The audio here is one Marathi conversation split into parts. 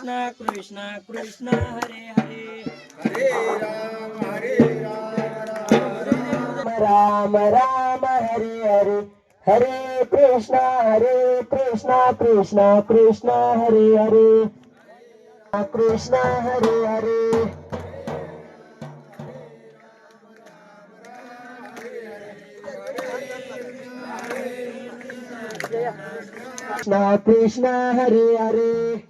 कृष्ण कृष्ण कृष्ण हरे हरे हरे राम हरे राम राम राम राम हरे हरे हरे कृष्ण हरे कृष्ण कृष्ण कृष्ण हरे हरे कृष्ण हरे हरे कृष्ण कृष्ण हरे हरे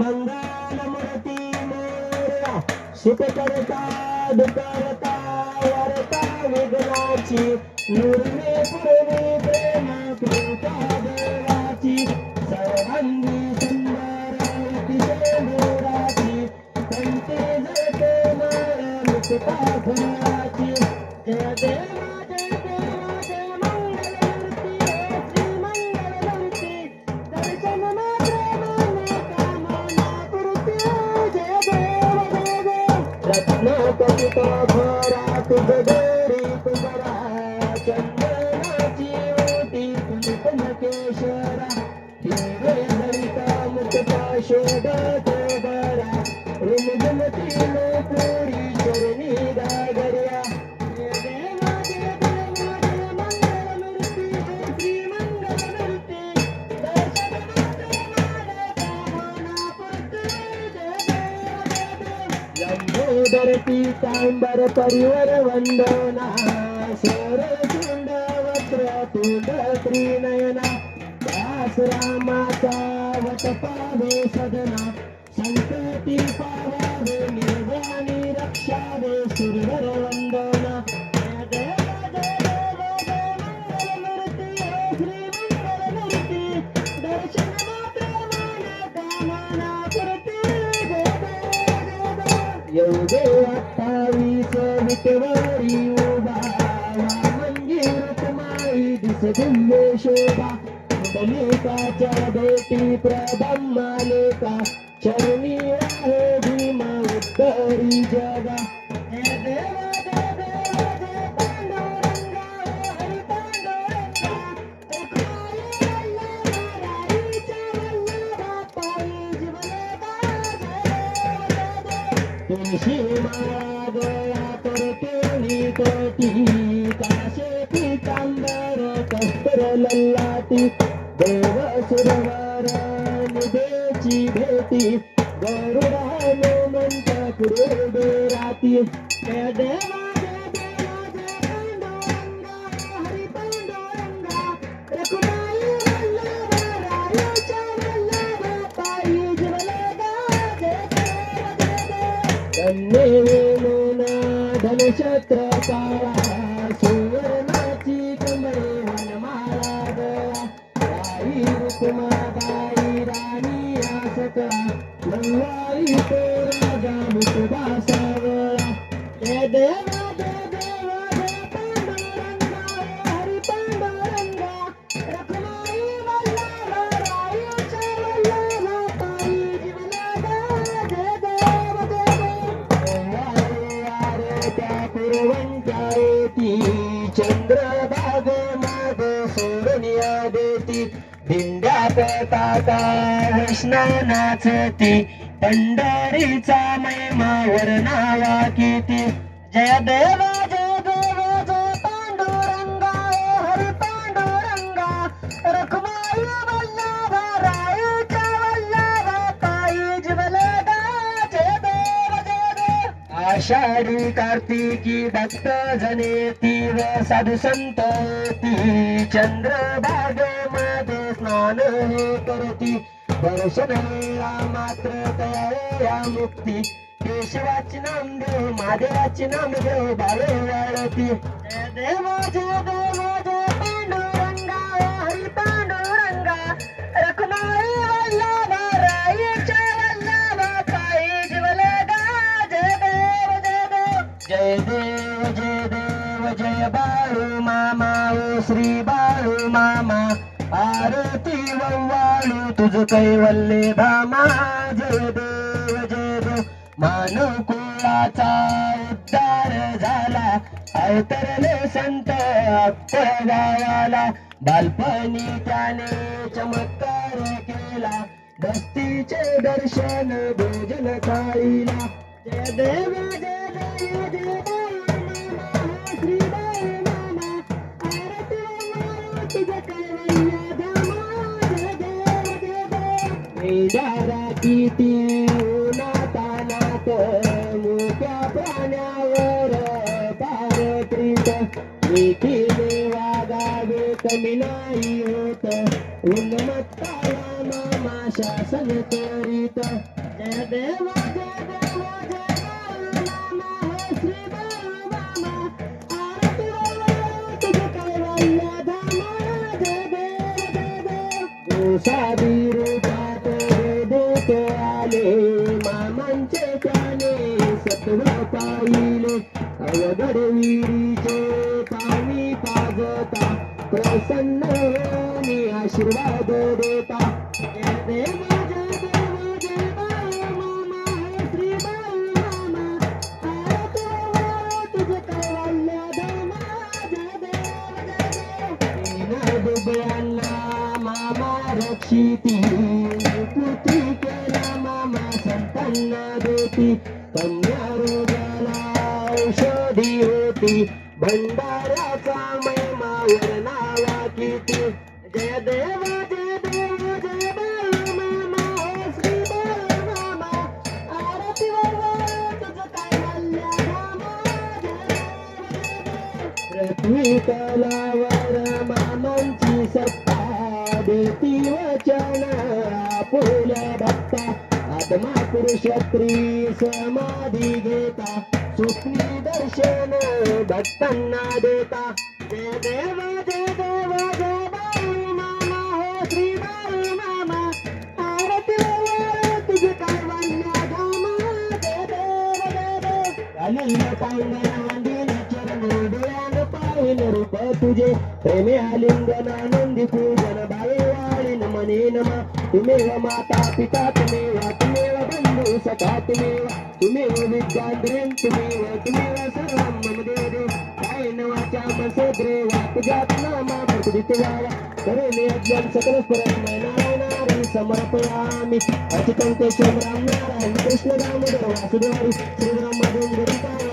मंगल मूर्ती मोरया सुख करता दुःखरता वरता विघ्नाची निर्मे पुरे सुंदर पीतांबर परिवर वंदना. सर चंड वक्र तुंड त्रिनयना दास रामाचा वट पावे सदना संकटी पावावे निर्वाणी रक्षावे सुरवर येऊ दे अठ्ठावीस विटवारी उभा. म्हणजे रुक्माई दिस दिव्य शोभा भेटी प्रब्रह्मालेका चरणी लल्लाटी देव सुरवर निधेची भेटी गरुड हनुमंत पुढे राती देवा देव कन्ये वेणूना काळा सुवर्णाची कमळे वनमाळा रुक्मा राणी आसका मल्हारी तो राजा मुकुबा सावळा देती येती चंद्रभाग माग सोडनिया देती दिंड्या पताका नाचती पंढरीचा महिमावर नावा किती. जय देवा आषाढी कार्तिकी भक्त जने तीव साधू संत ती मध्ये स्नान हे करती. दर्शन मात्र तया मुक्ती. केशवाची नामदेव महादेवाची नामदेव बाळे वाळती. जय देव जय देव जय वव्वाळू धामा जय देव जय देव. मानव कुळाचा उद्धार झाला. अवतरले संत गावाला बालपणी त्याने चमत्कार केला. दस्तीचे दर्शन भोजन थाळीला. जय देव जय देव. किती उन्हातानात मोठ्या प्राण्यावर पारत्रित वागावे कमी नाही होत उन्मत्ताला मामा शासन करीत जय जय जय அழகடை வீரீ विठ्ठलावर मामांची सत्ता देती वचन आपुल्या भक्ता आत्मा पुरुष स्त्री समाधी घेता सुखनी दर्शन भक्तांना देता. जय देव जय देव जय बाळू मामा हो श्री बाळू मामा. आरती वर तुझे कारवान्या धामा जय देव जय देव. तुझे प्रेमे आलिंगन आनंदी पूजन भावे वाळीन मने नमा. तुमेव माता पिता तुमेव तुमेव बंधू सखा तुमेव तुमेव विद्याद्रेन तुमेव तुमेव सर्व मम देवे. काय नवाच्या मसेद्रे तुझ्यात नामा प्रकृत व्हावा करे मी अज्ञान सकल स्फुरन्मय नारायण नारायण समर्पयामि. अच्युतं केशवं राम नारायण कृष्ण दामोदर वासुदेव श्रीराम ओम Janaki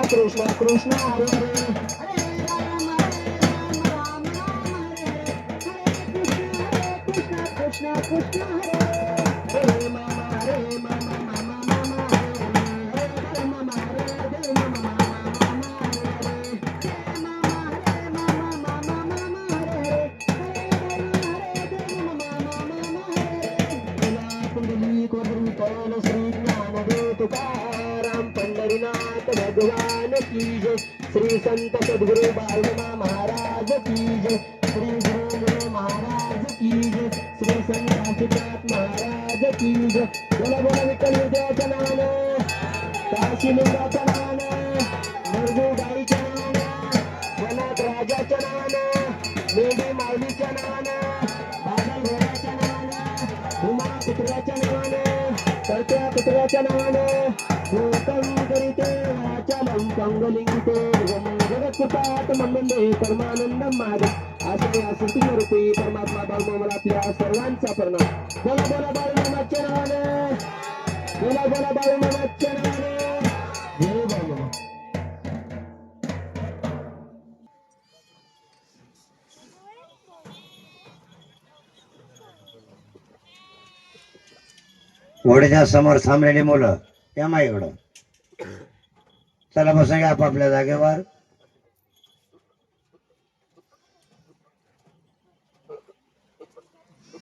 Krishna, Krishna, Krishna, Hare Krishna Krishna Hare Hare Mama Hare Mama Mama Mama Hare Hare Mama Hare Hare Mama Mama Hare Hare Mama Hare Mama Mama Mama Hare Hare Mama Hare Mama Hare Hare Kundali Kodri Kala Hare, Gnana Vetukara भगवान की जय। श्री संत सद्गुरु बालमा महाराज की जय। श्री गुरु महाराज की जय। श्री संत आशीर्वाद महाराज की जय। बोला बोला विठ्ठल विद्याच्या नावानं काशी लिंगाच्या नावानं मुरगू गाईच्या नावानं वनात राजाच्या नावानं मेढी माऊलीच्या नावानं बादल घोड्याच्या नावानं उमा पुत्राच्या नावानं करत्या पुत्राच्या नावानं सुखात मंदे परमानंदम माग आश्रय आसुती मूर्ती परमात्मा बाळू आपल्या सर्वांचा परिणाम. बोला बोला बाळू नावाने. बोला बोला बाळू नावाने. नावानं जय घोड्याच्या समोर थांबलेली मुलं या माईकडं. चला बसा आपापल्या जागेवर.